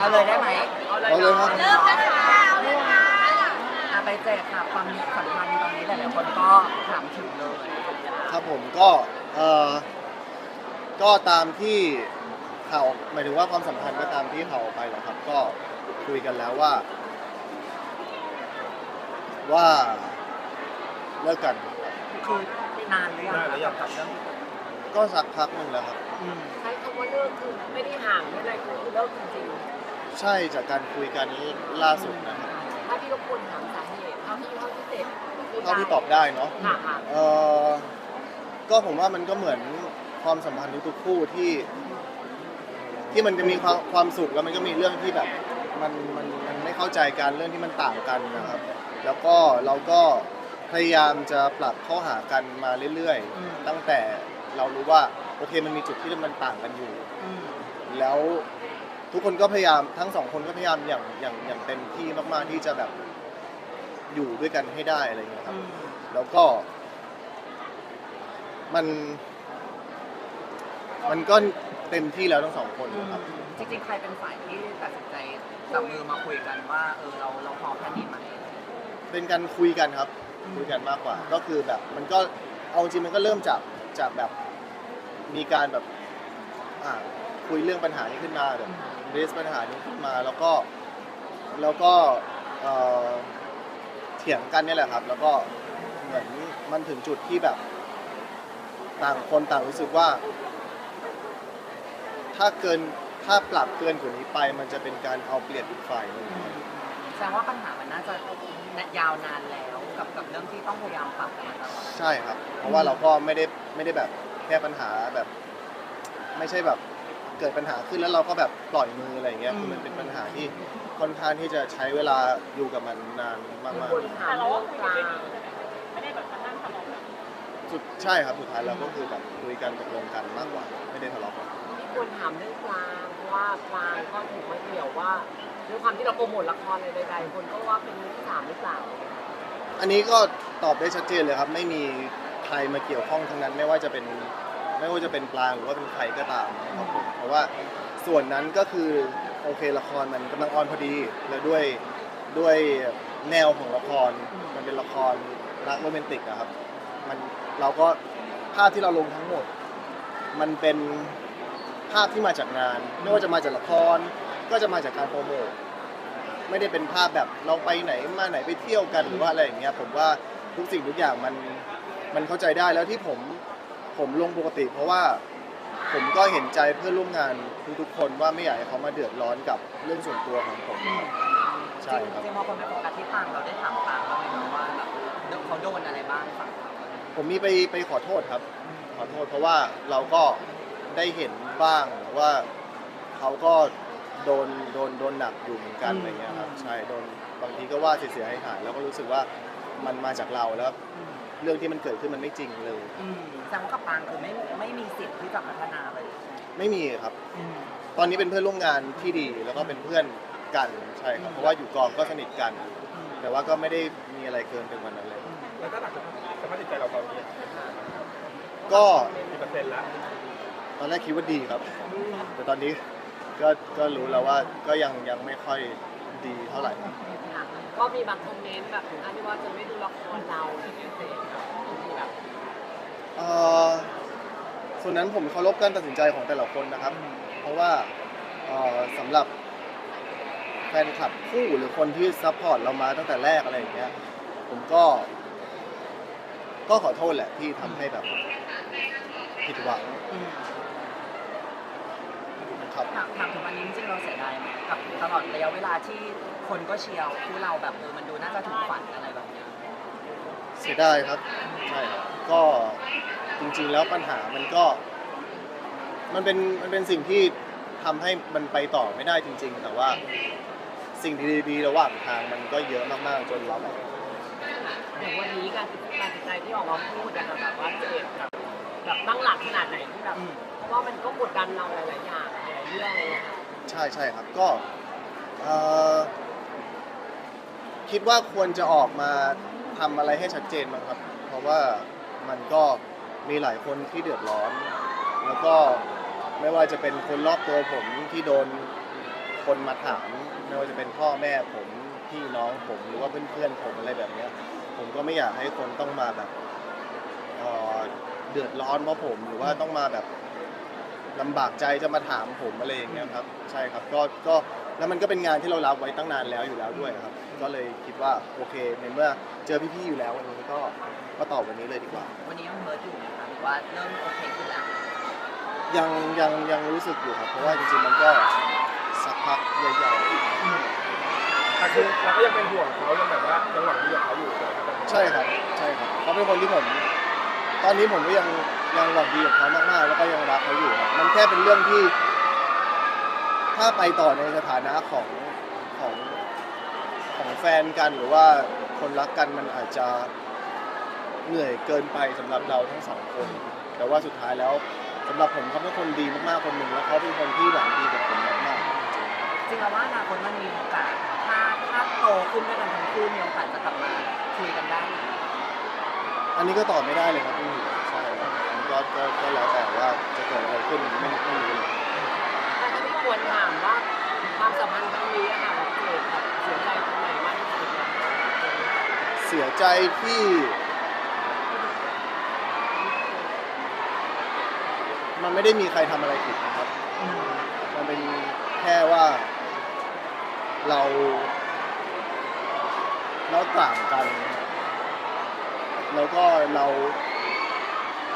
เอาเลยได้ไหมเอาเลยครับเริ่มนะคะอะไปแจกค่ะความสัมพันธ์ตอนนี้หลายๆคนก็ถามถึงเลยครับผมก็เอ่อก็ตามที่ข่าวหมายถึงว่าความสัมพันธ์ก็ตามที่ข่าวออกไปแหละครับ ก็คุยกันแล้วว่า ว่าเลิกกันครับคือนานหรือยังนานหรือยังกับเรื่องก็สักพักหนึ่งแล้วครับ อืม ใช้คำว่าเลิกคือไม่ได้ห่างไม่อะไรคือเลิกจริง ใช่จากการคุยกันล่าสุดนะครับๆถ้าพี่รบกวนถามสาเหตุเท่าที่เท่าที่เสร็จเท่าที่ตอบได้เนาะค่ะค่ะเออก็ผมว่ามันก็เหมือนความสัมพันธ์ทุกๆคู่ที่ ที่มันจะมีความความสุขแล้วมันก็มีเรื่องที่แบบมันมันมันไม่เข้าใจกันเรื่องที่มันต่างกันนะครับ แล้วก็เราก็พยายามจะปรับเข้าหากันมาเรื่อยๆ ตั้งแต่เรารู้ว่าโอเคมันมีจุดที่มันต่างกันอยู่อืมแล้ว ทุกคนก็พยายามทั้งสองคนก็พยายามอย่างอย่างอย่างเต็มที่มากๆที่จะแบบอยู่ด้วยกันให้ได้อะไรอย่างเงี้ยครับอืมแล้วก็ มัน มันก็เต็มที่แล้วทั้งสองคนอืมครับ จริงๆ ใครเป็นฝ่ายที่ตัดสินใจจับมือมาคุยกันว่าเออเราเราพร้อมแค่นี้ไหมเป็นการคุยกันครับ คุยกันมากกว่า ก็คือแบบ มันก็เอาจริงมันก็เริ่มจากจากแบบ มีการแบบ อ่าคุยเรื่องปัญหานี้ขึ้นมาแบบเรสปัญหานี้ขึ้นมาแล้วก็แล้วก็เอ่อเถียงกันเนี่ยแหละครับ แล้วก็เหมือนมันถึงจุดที่แบบ ต่างคนต่างรู้สึกว่า ถ้าเกินถ้าปรับเกินกว่านี้ไป มันจะเป็นการเอาเปรียบอีกฝ่ายหนึ่งแสดงว่าปัญหามันน่าจะยาวนานแล้วกับกับเรื่องที่ต้องพยายามปรับกันมาตลอดใช่ครับ เพราะว่าเราก็ไม่ได้ไม่ได้แบบแก้ปัญหาแบบ ไม่ใช่แบบ เกิดปัญหาขึ้นแล้วเราก็แบบปล่อยมืออะไรอย่างเงี้ยคือมันเป็นปัญหาที่ค่อนข้างที่จะใช้เวลาอยู่กับมันนานมากควรถามเรื่องกลางๆสุดใช่ครับสุดท้ายเราก็คือแบบคุยกันตกลงกันมากกว่า ไม่ได้ทะเลาะกันที่ควรถามเรื่องกลางเพราะว่ากลางก็ถูกมาเกี่ยวว่าด้วยความที่เราโปรโมทละครอะไรใดๆคนก็ว่าเป็นมือที่สามหรือเปล่าอันนี้ก็ตอบได้ชัดเจนเลยครับ ไม่มีใครมาเกี่ยวข้องทั้งนั้นไม่ว่าจะเป็น ไม่ว่าจะเป็นปลางหรือว่าเป็นใครก็ตามครับผมเพราะว่าส่วนนั้นก็คือโอเคละครมันกำลังออนพอดี แล้วด้วยด้วยแนวของละครมันเป็นละครรักโรแมนติกอะครับ มันเราก็ภาพที่เราลงทั้งหมด มันเป็นภาพที่มาจากงาน ไม่ว่าจะมาจากละครก็จะมาจากการโปรโมทไม่ได้เป็นภาพแบบเราไปไหนมาไหนไปเที่ยวกันหรือว่าอะไรอย่างเงี้ยผมว่าทุกสิ่งทุกอย่างมันมันเข้าใจได้แล้วที่ผม ผมลงปกติ เพราะว่าผมก็เห็นใจเพื่อนร่วมงานทุกๆคนว่าไม่อยากให้เขามาเดือดร้อนกับเรื่องส่วนตัวของผมครับใช่ครับ จริงๆพอคนไปโฟกัสที่ปางเราได้ถามปางเราไหมคะว่าแบบเขาโดนอะไรบ้างฝั่งเขาผมมีไปไปขอโทษครับ ขอโทษเพราะว่าเราก็ได้เห็นบ้างว่าเขาก็โดนโดนโดนหนักอยู่เหมือนกันอะไรเงี้ยครับใช่โดนบางทีก็ว่าเสียหายหายๆแล้วก็รู้สึกว่ามันมาจากเราแล้ว เรื่องที่มันเกิดขึ้นมันไม่จริงเลย อืมแสดงว่ากับปางคือไม่ไม่มีสิทธิ์ที่จะพัฒนาเลยไม่มีครับ อืมตอนนี้เป็นเพื่อนร่วมงานที่ดีแล้วก็เป็นเพื่อนกันใช่ครับเพราะว่าอยู่กองก็สนิทกัน อืมแต่ว่าก็ไม่ได้มีอะไรเกินไปกว่านั้นเลย แล้วถ้าหลักสภาพจิตใจเราตอนนี้ก็กี่เปอร์เซ็นต์แล้วตอนแรกคิดว่าดีครับ แต่ตอนนี้ก็ก็รู้แล้วว่าก็ยังยังไม่ค่อย ดีเท่าไหร่ค่ะก็มีบางคอมเมนต์แบบถึงขั้นที่ว่าจะไม่ดูละครเราอะไรอย่างเงี้ยเสร็จมีแบบเอ่อส่วนนั้นผมเคารพการตัดสินใจของแต่ละคนนะครับ เพราะว่าเอ่อสำหรับแฟนคลับคู่หรือคนที่ซัพพอร์ตเรามาตั้งแต่แรกอะไรอย่างเงี้ย ผมก็ ก็ขอโทษแหละที่ทำให้แบบผิดหวัง อืม ครับ ถามถามถึงวันนี้จริงๆเราเสียดายไหมกับตลอดระยะเวลาที่คนก็เชียร์คู่เราแบบเออมันดูน่าจะถึงฝันอะไรแบบเนี้ยเสียดายครับใช่ครับก็จริงๆแล้วปัญหามันก็ มันเป็นมันเป็นสิ่งที่ทำให้มันไปต่อไม่ได้จริง ๆ แต่ว่าสิ่งดีๆระหว่างทางมันก็เยอะมากๆจนเราแบบอย่างวันนี้การการตัดสินใจที่ออกมาพูดนะคะแบบว่าเจ็บแบบแบบตั้งหลักขนาดไหนที่แบบอืมเพราะว่ามันก็กดดันเราหลายๆอย่างหลายๆ เรื่องอะไรเลยค่ะใช่ใช่ครับก็เอ่อคิดว่าควรจะออกมาทำอะไรให้ชัดเจนมั้งครับ เพราะว่ามันก็มีหลายคนที่เดือดร้อน แล้วก็ไม่ว่าจะเป็นคนรอบตัวผมที่โดนคนมาถามไม่ว่าจะเป็นพ่อแม่ผมพี่น้องผมหรือว่าเพื่อนๆผมอะไรแบบเนี้ย ผมก็ไม่อยากให้คนต้องมาแบบเอ่อเดือดร้อนเพราะผมหรือว่าต้องมาแบบ ลำบากใจจะมาถามผมอะไรอย่างเงี้ยครับใช่ครับก็ก็แล้วมันก็เป็นงานที่เรารับไว้ตั้งนานแล้วอยู่แล้วด้วยครับ ก็เลยคิดว่าโอเคในเมื่อเจอพี่ๆอยู่แล้ววันนี้ก็ก็ตอบวันนี้เลยดีกว่า วันนี้ยังเฮิร์ตอยู่ไหมคะหรือว่าเริ่มโอเคขึ้นแล้วยังยังยังรู้สึกอยู่ครับ เพราะว่าจริงๆมันก็สักพักใหญ่แต่คือเราก็ยังเป็นห่วงเขายังแบบว่ายังหวังดีกับเขาอยู่ใช่ไหมครับๆใช่ครับ ใช่ครับเขาเป็นคนที่ผม ตอนนี้ผมก็ยัง ยังหวังดีกับเขามากๆ แล้วก็ยังรักเขาอยู่ครับมันแค่เป็นเรื่องที่ ถ้าไปต่อในสถานะของของของแฟนกันหรือว่าคนรักกันมันอาจจะเหนื่อยเกินไปสำหรับเราทั้งสองคน แต่ว่าสุดท้ายแล้วสำหรับผมเขาเป็นคนดีมากๆคนหนึ่งแล้วเขาเป็นคนที่หวังดีกับผมมากๆจริงๆว่าอนาคตมันมีโอกาสถ้าถ้าโตขึ้นด้วยกันทั้งคู่มีโอกาสจะกลับมาคุยกันได้ไหมอันนี้ก็ตอบไม่ได้เลยครับพี่ใช่ ครับก็ก็แล้วแต่ว่าจะเกิดอะไรขึ้นไม่ไม่รู้เลยแต่ถ้าพี่ควรถามว่าความสัมพันธ์ครั้งนี้อะค่ะแบบเกิดแบบเสียใจตรงไหนมากที่สุดอะเสียใจที่มันไม่ได้มีใครทำอะไรผิดนะครับ มันเป็นแค่ว่า เรา เราต่างกัน แล้วก็เรา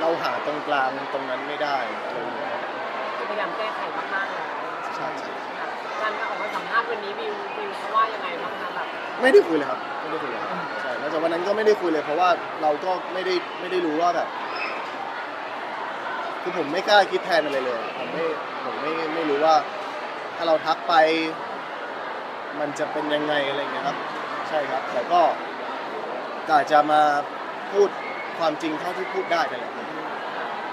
เราหาตรงกลางตรงนั้นไม่ได้อะไรอย่างเงี้ยครับพยายามแก้ไขมากๆแล้วใช่ใช่การออกมาสัมภาษณ์วันนี้วิววิวเขาว่ายังไงบ้างคะแบบไม่ได้คุยเลยครับไม่ได้คุยเลยครับใช่แล้วจากวันนั้นก็ไม่ได้คุยเลย เพราะว่าเราก็ไม่ได้ไม่ได้รู้ว่าแบบคือผมไม่กล้าคิดแทนอะไรเลยผมไม่ผมไม่ไม่รู้ว่า ถ้าเราทักไป มันจะเป็นยังไงอะไรอย่างเงี้ยครับ ใช่ครับ แต่ก็กาจะมาพูด ความจริงเท่าที่พูดได้นั่นแหละ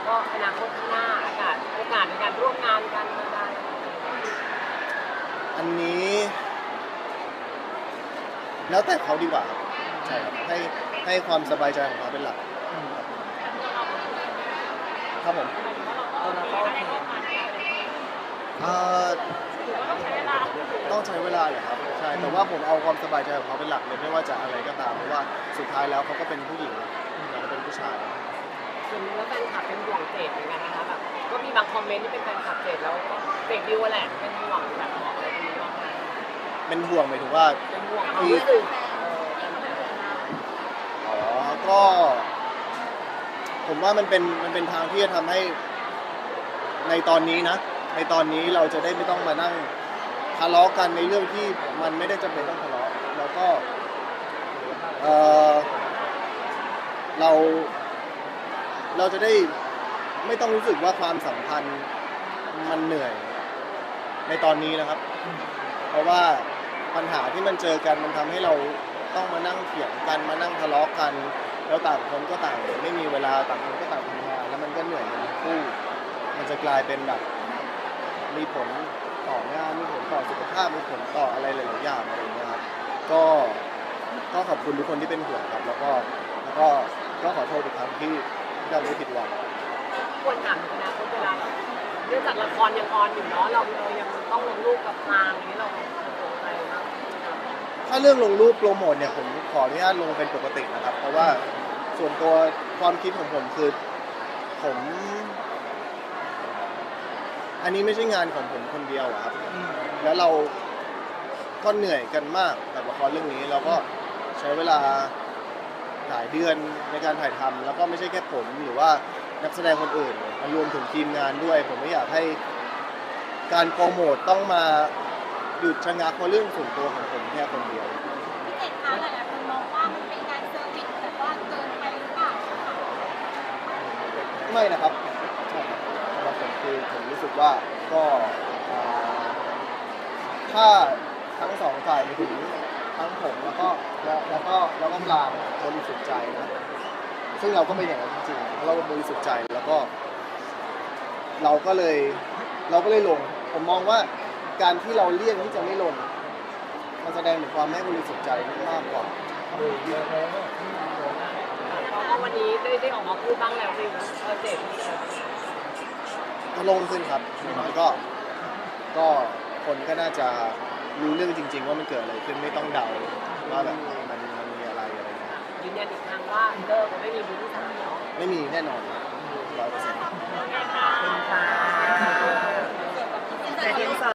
ก็อนาคตข้างหน้าอากาศโอกาสในการร่วมงานกันมาได้อันนี้ แล้วแต่เขาดีกว่าครับใช่ครับให้ให้ความสบายใจของเขาเป็นหลัก ครับผมเออแล้วก็โอเคเอ่อต้องใช้เวลาเหรอครับใช่แต่ว่าผมเอาความสบายใจของเขาเป็นหลักเลยไม่ว่าจะอะไรก็ตามเพราะว่าสุดท้ายแล้วเขาก็เป็นผู้หญิง ผู้ชาย ส่วนหนึงแล้วแฟนคลับเป็นห่วงเจดเหมือนกันนะคะแบบก็มีบางคอมเมนต์ที่เป็นแฟนคลับเจดแล้วก็เจดวิวอะแหละเป็นห่วงแบบบอกอะไรตรงนี้บ้างคะเป็นห่วงหมายถึงว่า เป็นห่วงความรู้สึกเอออ๋อ ก็ ผมว่ามันเป็นมันเป็นทางที่จะทำให้ในตอนนี้นะ ในตอนนี้เราจะได้ไม่ต้องมานั่งทะเลาะกันในเรื่องที่มันไม่ได้จำเป็นต้องทะเลาะแล้วก็เออ เรา เราจะได้ไม่ต้องรู้สึกว่าความสัมพันธ์มันเหนื่อย ในตอนนี้นะครับ เพราะว่าปัญหาที่มันเจอกันมันทำให้เราต้องมานั่งเถียงกันมานั่งทะเลาะกัน แล้วต่างคนก็ต่างไม่มีเวลาต่างคนก็ต่างทำงานแล้วมันก็เหนื่อยกันทั้งคู่มันจะกลายเป็นแบบ มีผลต่องานมีผลต่อสุขภาพมีผลต่ออะไรหลายๆอย่างอะไรอย่างเงี้ยครับก็ก็ขอบคุณทุกคนที่เป็นห่วงครับ แล้วก็แล้วก็ ก็ขอโทษอีกครั้งที่ที่ทำให้ผิดหวัง ควรถามถึงอนาคตเวลาเราเนื่องจากละครยังออนอยู่เนาะเราเรายังต้องลงรูปกับนางอย่างนี้เราตกใจมากถ้าเรื่องลงรูปโปรโมทเนี่ยผมขออนุญาตลงเป็นปกตินะครับ เพราะว่าส่วนตัวความคิดของผมคือผม อันนี้ไม่ใช่งานของผมคนเดียวอะครับ แล้วเราก็เหนื่อยกันมากกับละครเรื่องนี้เราก็ใช้เวลา หลายเดือนในการถ่ายทำแล้วก็ไม่ใช่แค่ผมหรือว่านักแสดงคนอื่นมันรวมถึงทีมงานด้วย ผมไม่อยากให้การโปรโมทต้องมาหยุดชะงักเพราะเรื่องส่วนตัวของผมแค่คนเดียวพี่เจดคะหลายๆคนมองว่ามันเป็นการเซอร์วิสแต่ว่าเกินไปหรือเปล่าคะไม่นะครับใช่ครับสำหรับผมคือผมรู้สึกว่าก็อ่าถ้าทั้งสองฝ่ายมีถึง ทั้งผมแล้วก็แล้วก็แล้วก็ปลางบริสุทธิ์ใจนะซึ่งเราก็เป็นอย่างนั้นจริงๆเราบริสุทธิ์ใจแล้วก็ เราก็เลยเราก็เลยลง ผมมองว่าการที่เราเลี่ยงที่จะไม่ลงมันแสดงถึงความไม่บริสุทธิ์ใจมากกว่าเพราะว่าวันนี้ได้ได้ออกมาพูดบ้างแล้วจริงเออเจดเออก็ลงขึ้นครับน้อยก็ ก็คนก็น่าจะ รู้เรื่องจริง ๆ ว่ามันเกิดอะไรขึ้นไม่ต้องเดาว่าแบบมันมีอะไรอะไรเะยืนยันอีกครั้งว่าเลิกไม่มีบุญที่สามเนาะไม่มีแน่นอนร้อยเปอร์เซ็นต์ เป็นค่ะแต่เดีย